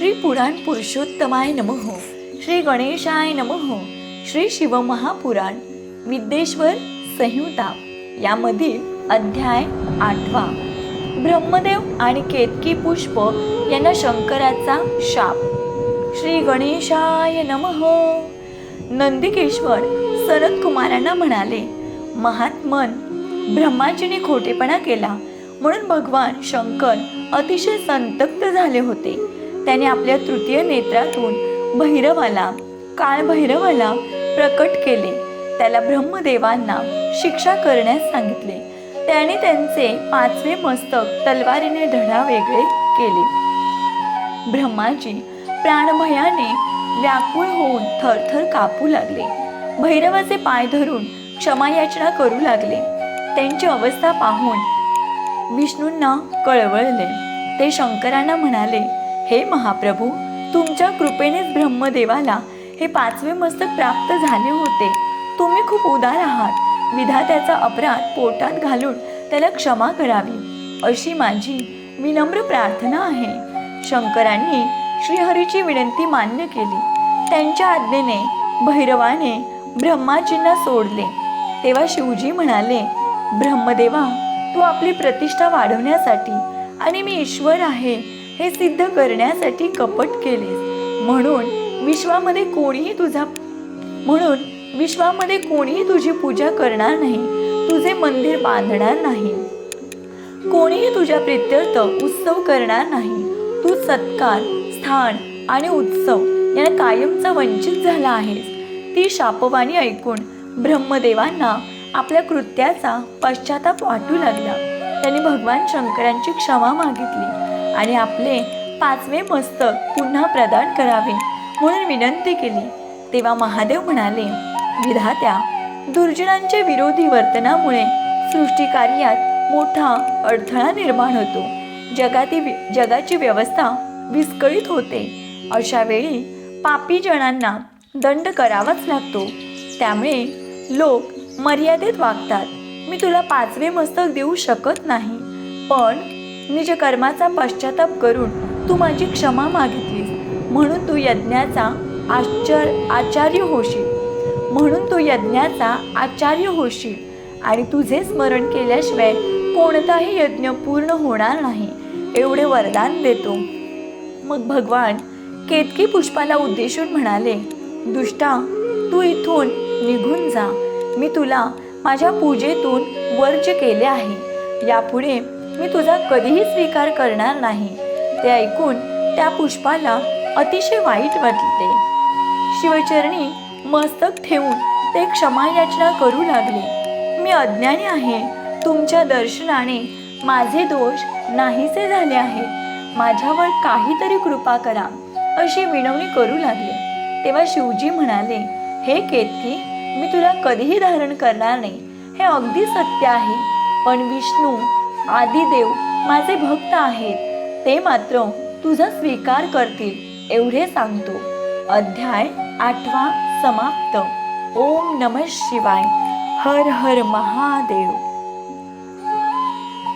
श्री पुराण पुरुषोत्तमाय नमः. श्री गणेशाय नमः. श्री शिवमहापुराण विद्येश्वर संहिता. यामधील अध्याय आठवा. ब्रह्मदेव आणि केतकी पुष्प यांना शंकराचा शाप. श्री गणेशाय नमः. नंदिकेश्वर सनत कुमारांना म्हणाले महात्मन ब्रह्माजीने खोटेपणा केला म्हणून भगवान शंकर अतिशय संतप्त झाले होते. त्याने आपल्या तृतीय नेत्रातून भैरवाला काळ भैरवाला प्रकट केले. त्याला ब्रह्मदेवांना शिक्षा करण्यास सांगितले. त्याने त्यांचे पाचवे मस्तक तलवारीने धडा वेगळे केले. ब्रह्माजी प्राणभयाने व्याकुळ होऊन थरथर कापू लागले. भैरवाचे पाय धरून क्षमायाचना करू लागले. त्यांची अवस्था पाहून विष्णूंना कळवळले. ते शंकरांना म्हणाले हे महाप्रभू तुमच्या कृपेनेच ब्रह्मदेवाला हे पाचवे मस्तक प्राप्त झाले होते. तुम्ही खूप उदार आहात. विधात्याचा अपराध पोटात घालून त्याला क्षमा करावी. अशी माझी विनम्र प्रार्थना आहे. शंकरांनी श्रीहरीची विनंती मान्य केली. त्यांच्या आज्ञेने भैरवाने ब्रह्माजींना सोडले. तेव्हा शिवजी म्हणाले ब्रह्मदेवा तू आपली प्रतिष्ठा वाढवण्यासाठी आणि मी ईश्वर आहे. हे सिद्ध करण्यासाठी कपट केलेस. म्हणून विश्वामध्ये कोणीही तुझा म्हणून विश्वामध्ये कोणीही तुझी पूजा करणार नाही. तुझे मंदिर बांधणार नाही. कोणीही तुझ्या प्रित्यर्थ उत्सव करणार नाही. तू सत्कार स्थान आणि उत्सव याने कायमचा वंचित झाला आहेस. ती शापवाणी ऐकून ब्रह्मदेवांना आपल्या कृत्याचा पश्चाताप वाटू लागला. त्यांनी भगवान शंकरांची क्षमा मागितली. आणि आपले पाचवे मस्तक पुन्हा प्रदान करावे म्हणून विनंती केली. तेव्हा महादेव म्हणाले विधात्या दुर्जनांच्या विरोधी वर्तनामुळे सृष्टिकार्यात मोठा अडथळा निर्माण होतो. जगातील जगाची व्यवस्था विस्कळीत होते. अशा वेळी पापी जणांना दंड करावाच लागतो. त्यामुळे लोक मर्यादेत वागतात. मी तुला पाचवे मस्तक देऊ शकत नाही. पण निज कर्माचा पश्चाताप करून तू माझी क्षमा मागितलीस. म्हणून तू यज्ञाचा आश्चर आचार्य होशील. म्हणून तू यज्ञाचा आचार्य होशील. आणि तुझे स्मरण केल्याशिवाय कोणताही यज्ञ पूर्ण होणार नाही. एवढे वरदान देतो. मग भगवान केतकी पुष्पाला उद्देशून म्हणाले दुष्टा तू इथून निघून जा. मी तुला माझ्या पूजेतून वर्ज केले आहे. यापुढे मी तुझा कधीही स्वीकार करणार नाही. ते ऐकून त्या पुष्पाला अतिशय वाईट वाटले शिवचरणी मस्तक ठेवून ते क्षमायाचना करू लागले. मी अज्ञानी आहे. तुमच्या दर्शनाने माझे दोष नाहीसे झाले आहेत माझ्यावर काहीतरी कृपा करा अशी विनवणी करू लागले. तेव्हा शिवजी म्हणाले हे केतकी मी तुला कधीही धारण करणार नाही. हे अगदी सत्य आहे. पण विष्णू आदिदेव माझे भक्त आहेत. ते मात्र तुझा स्वीकार करतील एवढे सांगतो. अध्याय आठवा समाप्त. ओम नम शिवाय. हर हर महादेव.